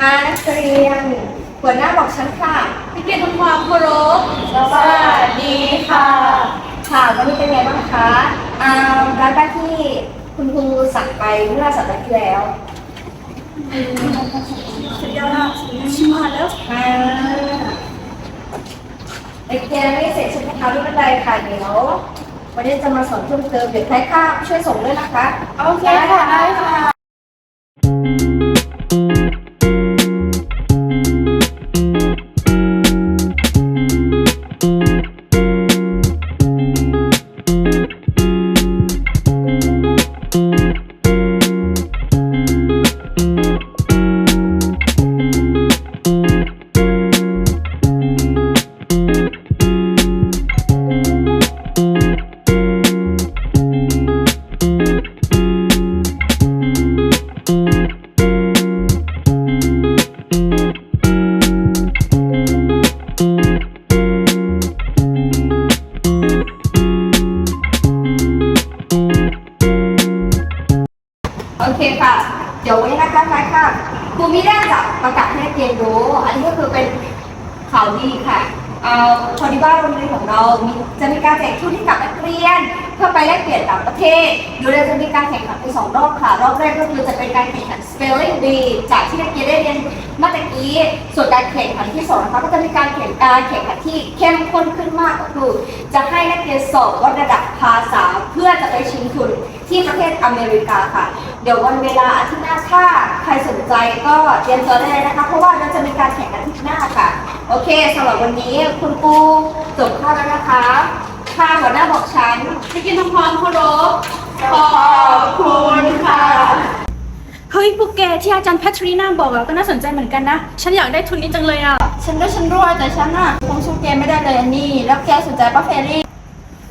อานักเรียนหัวหน้าบอกฉันค่ะพี่เกียรติทำความเคารพสวัสดีค่ะ ค่ะวันนี้เป็นไงบ้างคะอ่าร้านบ้านที่คุณครูสั่งไปเมื่อสัปดาห์ที่แล้วสุดยอดชิมมาแล้วอ่าเด็กเรียนไม่เสร็จใช่ไหมคะไม่เป็นไรค่ะเดี๋ยววันนี้จะมาสอนเพิ่มเติมเดี๋ยวใครข้ามช่วยส่งด้วยนะคะ โอเคค่ะได้ค่ะ ค่ะเอ่อพอดีว่าโรงเรียนของเราจะมีการแจกทุนให้กับนักเรียน เพื่อไปแลกเปลี่ยนต่างประเทศโดยเราจะมีการแข่งขันไปสองรอบค่ะ รอบแรกก็คือจะเป็นการแข่งขัน spelling bee จากที่นักเรียนได้เรียนเมื่อตะกี้ ส่วนการแข่งขันที่สองนะคะก็จะมีการแข่งการแข่งขันที่เข้มข้นขึ้นมากก็คือจะให้นักเรียนสอบวัดระดับภาษาเพื่อจะไปชิงทุนที่ประเทศอเมริกาค่ะ เดี๋ยววันเวลาอาทิตย์หน้าถ้าใครสนใจก็เตรียมตัวได้เลยนะคะ เพราะว่าเราจะมีการแข่งกันอาทิตย์หน้าค่ะ โอเคสำหรับวันนี้คุณครูจบข้าวแล้วนะคะค่ะหัวหน้าบอกฉันพี่เกียรติทำความเคารพขอบคุณค่ะ เฮ้ยพวกแกที่อาจารย์แพทรีน่าบอกอะก็น่าสนใจเหมือนกันนะ ฉันอยากได้ทุนนี้จังเลยอะฉันก็ฉันรวยแต่ฉันอะคงสู้แกไม่ได้เลยอันนี้ แล้วแกสนใจป้าเฟรรี่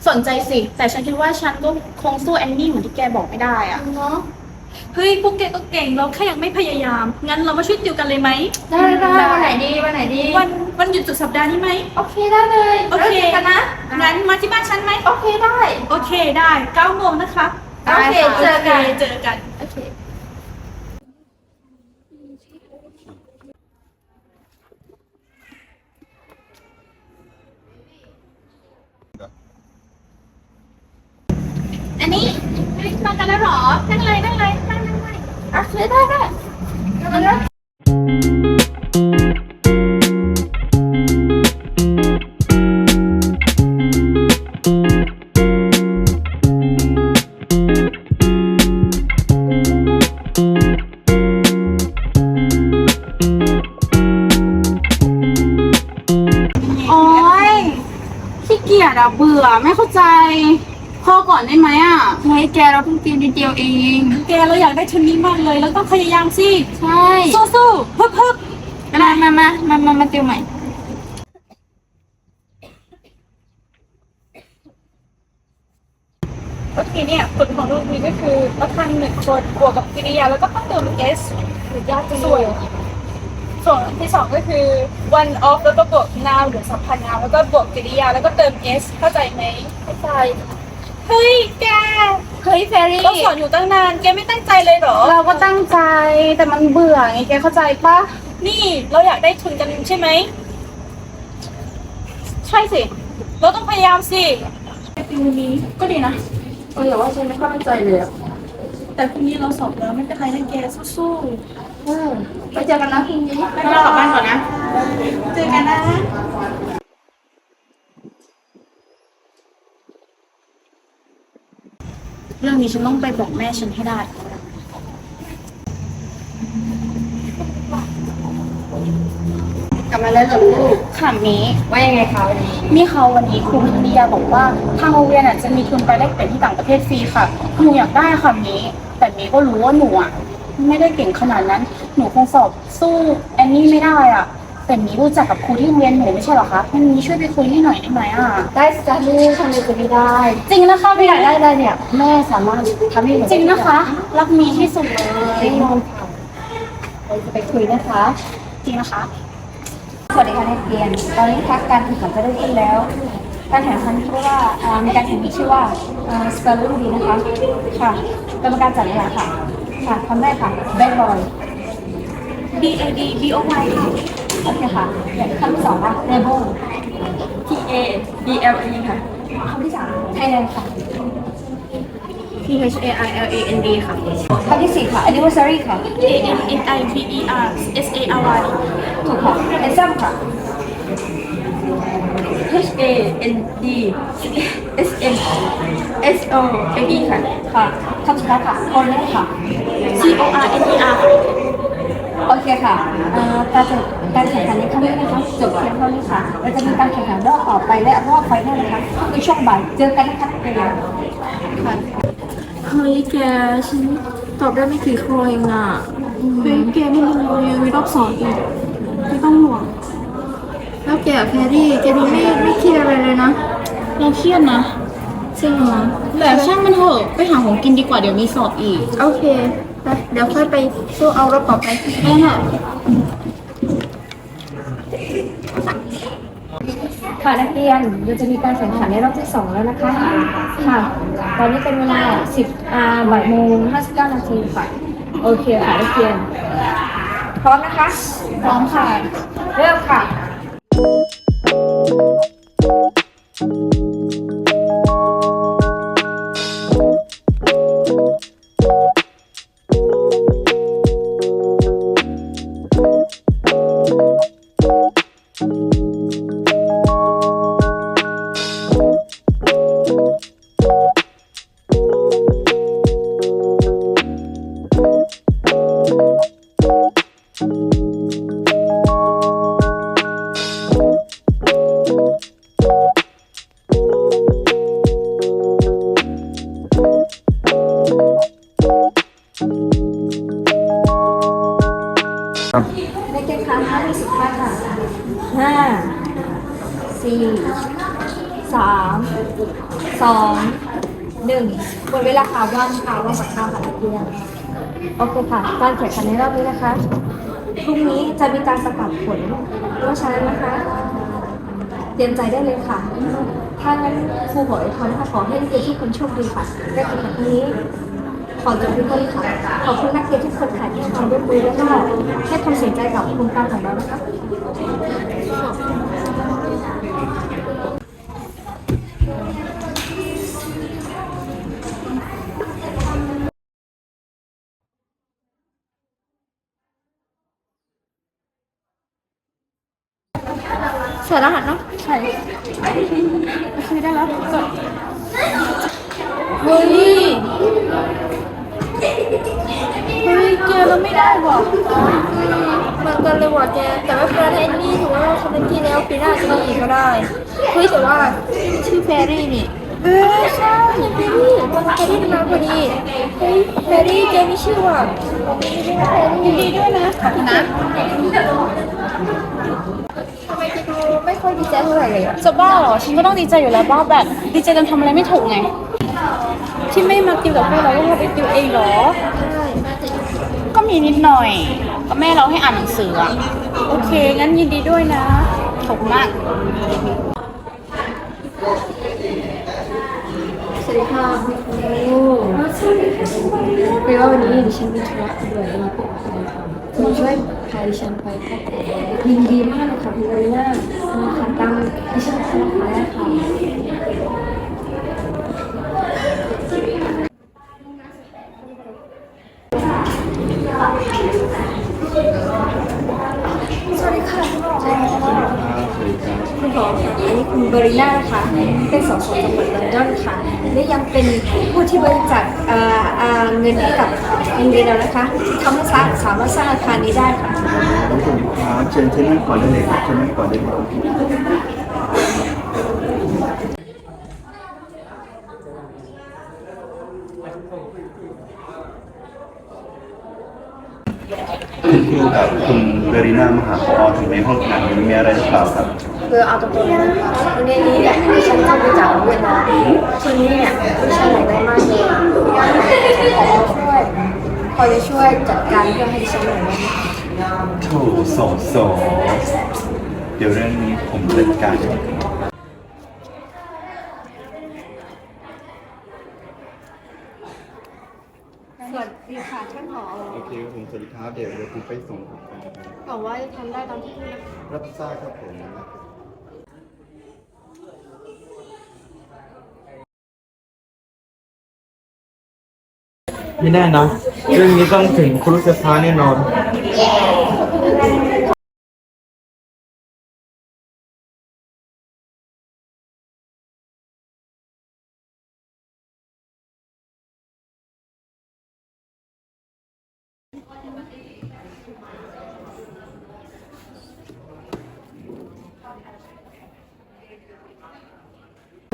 สนใจสิ แต่ฉันคิดว่าฉันก็คงสู้แอนนี่เหมือนที่แกบอกไม่ได้อะเนาะเฮ้ยพวกแกก็เก่งเราแค่ยังไม่พยายาม งั้นเรามาช่วยติวกันเลยไหมได้ได้วันไหนดีวันไหนดีวัน วันหยุดสุดสัปดาห์นี้ไหม โอเคได้เลยโอเค แล้วจกันนะงั้นมาที่บ้านฉันไหม โอเคได้ โอเคได้เก้าโมงนะคะโอเคเจอกันโคเจอกัน โอเคอันนี้เฮ้ยมากันแล้วเหรอนั่งเลยนั่งเลยนั่งนั่งนั่งโอเคได้ได้ อะเฮ้ยแกเราเพิ่งตีนิดเดียวเอง แกเราอยากได้ทุนนี้มากเลยเราต้องพยายามสิใช่สู้ๆฮึบฮึบมามามามามามาติวใหม่ โอเคเนี่ยกฎของรูปนี้ก็คือประธานหนึ่งคนบวกกับกริยาแล้วก็ต้องเติม s หรือยากส่วนส่วนที่สองก็คือ one of แล้วก็บวก noun หรือสัมพันธ์ noun แล้วก็บวกกริยาแล้วก็เติม s เข้าใจไหมเข้าใจ เฮ้ยแก เฮ้ยเฟรรี่เราสอนอยู่ตั้งนาน แกไม่ตั้งใจเลยเหรอ เราก็ตั้งใจแต่มันเบื่อไงแกเข้าใจปะนี่เราอยากได้ทุนกันใช่ไหม ใช่สิ เราต้องพยายามสิติวนี้ก็ดีนะเอออย่าว่าฉันไม่ค่อยมั่นใจเลยอะแต่พรุ่งนี้เราสอบแล้วไม่เป็นไรนะแกสู้เออไปเจอกันนะพรุ่งนี้ๆไปเรากลับบ้านก่อนนะ เจอกันนะ เรื่องนี้ฉันต้องไปบอกแม่ฉันให้ได้ กลับมาแล้วเหรอลูกค่ะมีว่ายังไงคะวันนี้ มีเขาวันนี้ครูพิทยาบอกว่าทางโรงเรียนอะจะมีทุนไปแลกเปลี่ยนที่ต่างประเทศฟรีค่ะ หนูอยากได้ค่ะมีแต่มีก็รู้ว่าหนูอะไม่ได้เก่งขนาดนั้น หนูคงสอบสู้แอนนี่ไม่ได้อะ แต่มีรู้จักกับครูที่โรงเรียนหนูไม่ใช่เหรอคะให้มีช่วยไปคุยให้หน่อยได้ไหมอะได้สิจ้าลูกทำไมจะไม่ได้ จริงนะคะไม่อยากได้อะไรเนี่ย แม่สามารถทำให้หนูจริงนะคะ รักมีที่สุดเลแน่ยนอนค่ะเราจะไปคุยนะคะ จริงนะคะ สวัสดีค่ะนักเรียน ตอนนี้พักการแข่งขันจะเริ่มขึ้นแล้ว การแข่งขันชื่อว่าอ่ามีการแข่งขันชื่อว่าอ่า spelling bee นะคะ ค่ะกรรมการจัดเลยค่ะ ค่ะทำได้ค่ะแบงบอย B A D B O Y ค่ะ โอเคค่ะคำที่สองค่ะ label T A B L E ค่ะคำที่สาม Thailand ค่ะ T H A I L A N D ค่ะคำที่สี่ค่ะ anniversary ค่ะ A N N I V E R S A R Y ถูกค่ะ handsome ค่ะ H A N D S M S O M E ค่ะ ค่ะคำสุดท้ายค่ะ honor ค่ะ C O R N E R โอเคค่ะ เอ่อการแข่ง การแข่งขันในครั้งนี้นะคะจบเพียงเท่านี้ค่ะเราจะมีการแข่งขันรอบต่อไปและรอบไฟนอลนะคะคือช่วงบ่ายเจอกันนะคะนักเรียนเฮ้ยแกฉันตอบได้ไม่กี่ข้อเองอะเฮ้ยแกไม่ต้องห่วงยังมีรอบสองอีกไม่ต้องห่วงแล้วแกอะแพรรี่แกดูไม่ไม่เครียดอะไรเลยนะเราเครียดนะจริงเหรอแต่ช่างมันเถอะไปหาของกินดีกว่าเดี๋ยวมีสอบอีก โอเคไปเดี๋ยวค่อยไปสู้เอารอบต่อไปไปเถอะ ค่ะนักเรียนเราจะมีการแข่งขันในรอบที่ 2 แล้วนะคะ ค่ะ ตอนนี้เป็นเวลา 10อ่าบ่ายโมง59นาทีค่ะ โอเคค่ะนักเรียน พร้อมนะคะ พร้อมค่ะ เริ่มค่ะใน สี่สามสองหนึ่งหมดเวลาค่ะวันค่ะวันสักคราวค่ะนักเรียนโอเคค่ะ การแข่งขันในรอบนี้นะคะพรุ่งนี้จะมีการประกาศผลเพราะฉะนั้นนะคะ เตรียมใจได้เลยค่ะ ถ้างั้นครูขออวยพรนะคะขอให้นักเรียนทุกคนโชคดีค่ะแข่งขันครั้งนี้ขอจบที่ต้นค่ะ ขอบคุณนักเรียนทุกคนค่ะที่ให้วามร่วมมือและก็ให้ความสนใจกับโครงการของเรานะคะ ส่รหัสเนาะใช่โอเคได้แล้วจบเฮ้ยเฮ้ยแกเราไม่ได้ว่ะมันกันเลยว่ะแกแต่ว่าแฟร์ไอ้นี่ถือว่าเขาเป็นที่แล้วปีหน้าจะมีอีกก็ได้เฮ้ยแต่ว่าชื่อแฟรี่นี่ เออใช่แฟรี่มันแฟรี่มาพอดีเฮ้ยแฟรี่แกมีชื่อว่ะยินดีด้วยนะขอบคุณนะทำไมแกดูไม่ค่อยดีใจเท่าไหร่เลยอะจะบ้าเหรอ ฉันก็ต้องดีใจอยู่แล้วบ้าแบบดีใจจนทำอะไรไม่ถูกไง ที่ไม่มาติวกับพวกเราก็เพราะไปติวเองเหรอ ก็มีนิดหน่อยก็แม่เราให้อ่านหนังสืออะโอเค งั้นยินดีด้วยนะขอบคุณมาก สวัสดีค่ะคุณครูคือว่าวันนี้ดิฉันมีธุระด่วนมาพบคุณค่ะคุณช่วยพาดิฉันไปพบยินดีมากเลยค่ะคุณลีน่ามาค่ะตามดิฉันไปนะคะค่ะสวัสดีค่ะ คุณหมอค่ะอันนี้คุณเบอริน่านะคะ เป็นสสจังหวัดลอนดอนค่ะ และยังเป็นผู้ที่บริจาคเอ่อเอ่อเงินให้กับโรงเรียนเรานะคะทำให้สร้างสามารถสร้างอาคารนี้ได้ค่ะ น้องคุณครับเชิญเชิญนั่งก่อนได้เลยครับเชิญนั่งก่อนได้เลย คุณครูกับคุณเบรีน่ามาหาพอถึงในห้องขนาดนี้มีอะไรหรือเปล่าครับ คือเอาตรงๆนะโรงเรียนนี้เนี่ยดิฉันทำมาจากโรงเรียนน้องทีนี้เนี่ยดิฉันอยากได้มากเลยอยากให้ขอช่วยพอจะช่วยจัดการเรื่องให้ดิฉันหน่อยได้ไหมโถสองสองเดี๋ยวเรื่องนี้ผมจัดการเองนสวัสดีค่ะท่านผอโอเคครับผมสวัสดีครับเดี๋ยวเดี๋ยวผมไปส่งครับบอกว่าจะทำได้ตามที่พูดนะรับทราบครับผม ไม่แน่นะ เรื่องนี้ต้องถึงครุสภาแน่นอน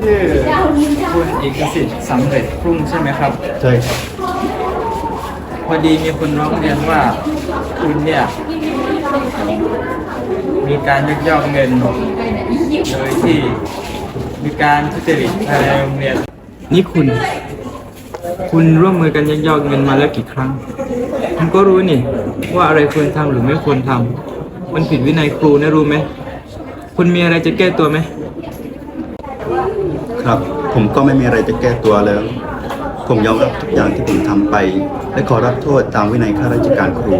ชื่อคุณเอกสิทธิ์สำเร็จพรุ่งใช่ไหมครับ ใช่ครับ พอดีมีคนร้องเรียนว่าคุณเนี่ย มีการยักยอกเงินโดยที่มีการทุจริตภายในโรงเรียนนี่คุณ คุณร่วมมือกันยักยอกเงินมาแล้วกี่ครั้งคุณก็รู้นี่ ว่าอะไรควรทำหรือไม่ควรทำมันผิดวินัยครูนะรู้ไหมคุณมีอะไรจะแก้ตัวไหมครับ ผมก็ไม่มีอะไรจะแก้ตัวแล้ว ผมยอมรับทุกอย่างที่ผมทำไป และขอรับโทษตามวินัยข้าราชการครู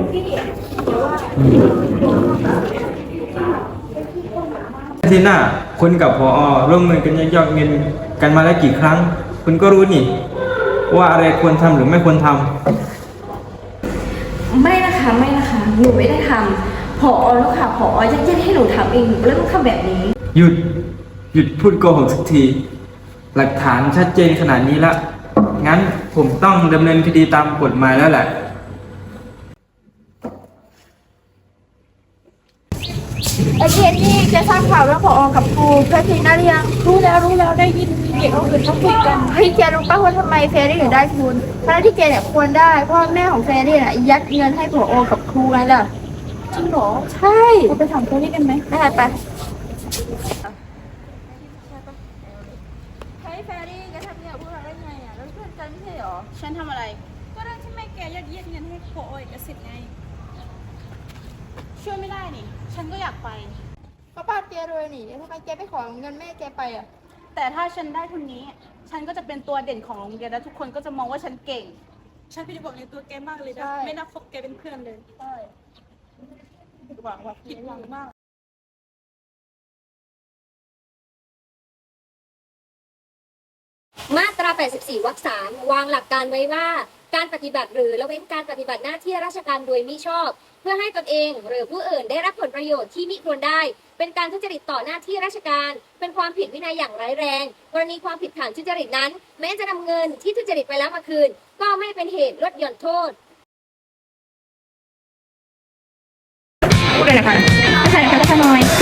ที่หน้าคุณกับพอร่วมมือกันยักยอกเงินกันมาแล้วกี่ครั้ง คุณก็รู้นี่ ว่าอะไรควรทำหรือไม่ควรทำไม่นะคะไม่นะคะ หนูไม่ได้ทำผอลูกค่ะผอยัดเยียดให้หนูทำเองหนูก็เลยต้องทำแบบนี้ หยุด หยุดพูดโกหกสักที หลักฐานชัดเจนขนาดนี้ละ งั้นผมต้องดำเนินคดีตามกฎหมายแล้วแหละ ไอเคสนี่จะทราบข่าวเรื่องผอกับครูแพทริน่าหรือยังรู้แล้วรู้แล้วได้ยินเด็กคนอื่นเขาคุยกัน เฮ้ยแกรู้ป่ะว่าทำไมเฟรรี่ถึงได้ทุนเพราะที่แกเนี่ยควรได้เพราะแม่ของเฟรรี่น่ะยัดเงินให้ผอกับครูไงล่ะจริงเหรอใช่เราไปถามเขานี่กันไหมได้ไป เฮ้ยแฟรี่แกทำเนี่ยพวกเราได้ไงอะเราเพื่อนกันไม่ใช่เหรอ ฉันทำอะไร ก็เรื่องที่แม่แกยัดเยียดเงินให้ผอเอกสิทธิ์ไง ช่วยไม่ได้นี่ ฉันก็ อยากไป ก็ป้าแกรวยนี่ทำไมแกไม่ขอเงินแม่แกไปอะ แต่ถ้าฉันได้ทุนนี้ ฉันก็จะเป็นตัวเด่นของโรงเรียนและทุกคนก็จะมองว่าฉันเก่ง ฉันเป็นบอกในตัวแกมากเลยนะใช่ ไม่น่าคบแกเป็นเพื่อนเลยใช่หวังว่าผิดหวังมากมาตรา 84 วรรค 3 วางหลักการไว้ว่า การปฏิบัติหรือละเว้นการปฏิบัติหน้าที่ราชการโดยมิชอบเพื่อให้ตนเอง หรือผู้อื่นได้รับผลประโยชน์ที่มิควรได้ เป็นการทุจริตต่อหน้าที่ราชการ เป็นความผิดวินัยอย่างร้ายแรง กรณีความผิดฐานทุจริตนั้น แม้จะนำเงินที่ทุจริตไปแล้วมาคืน ก็ไม่เป็นเหตุลดหย่อนโทษพูดเลยนะคะไม่ใช่นะคะท่านน้อย